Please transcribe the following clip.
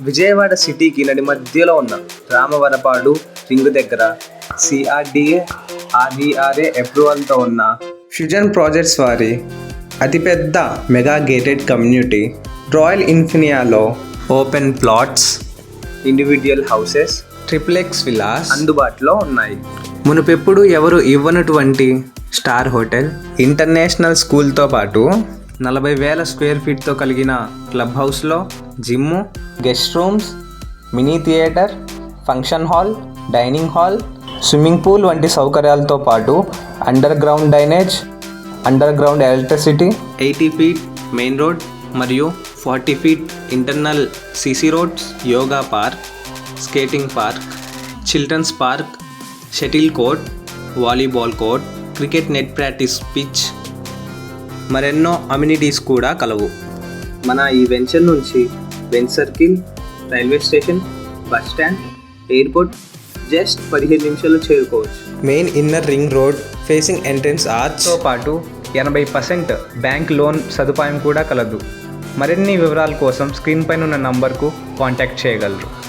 విజయవాడ సిటీకి నడి మధ్యలో ఉన్న రామవరపాడు రింగు దగ్గర సిఆర్డిఏ ఆర్ఈఆర్ఏ అప్రూవల్తో ఉన్న ఫ్యూజన్ ప్రాజెక్ట్స్ వారి అతిపెద్ద mega gated community royal ఇన్ఫినియాలో open plots individual houses triplex villas అందుబాటులో ఉన్నాయి. మునుపెప్పుడు ఎవరు ఇవ్వనటువంటి స్టార్ హోటల్ ఇంటర్నేషనల్ స్కూల్తో పాటు నలభై వేల స్క్వేర్ ఫీట్తో కలిగిన క్లబ్ హౌస్లో gym guest rooms mini theatre function hall dining hall swimming pool వంటి సౌకర్యాలతో పాటు underground drainage underground electricity eighty feet main road మరియు forty feet internal CC roads yoga park skating park children's park shuttle court volleyball court cricket net practice pitch మరెన్నో amenities కూడా కలవు. మన ఈ venture నుంచి Benz Circle railway station bus stand airport just పదిహేను నిమిషాల్లో చేరుకోవచ్చు. Main inner ring road facing entrance ఆర్చ్తో పాటు ఎనభై పర్సెంట్ బ్యాంక్ లోన్ సదుపాయం కూడా కలదు. మరిన్ని వివరాల కోసం స్క్రీన్ పైన ఉన్న నంబర్కు కాంటాక్ట్ చేయగలరు.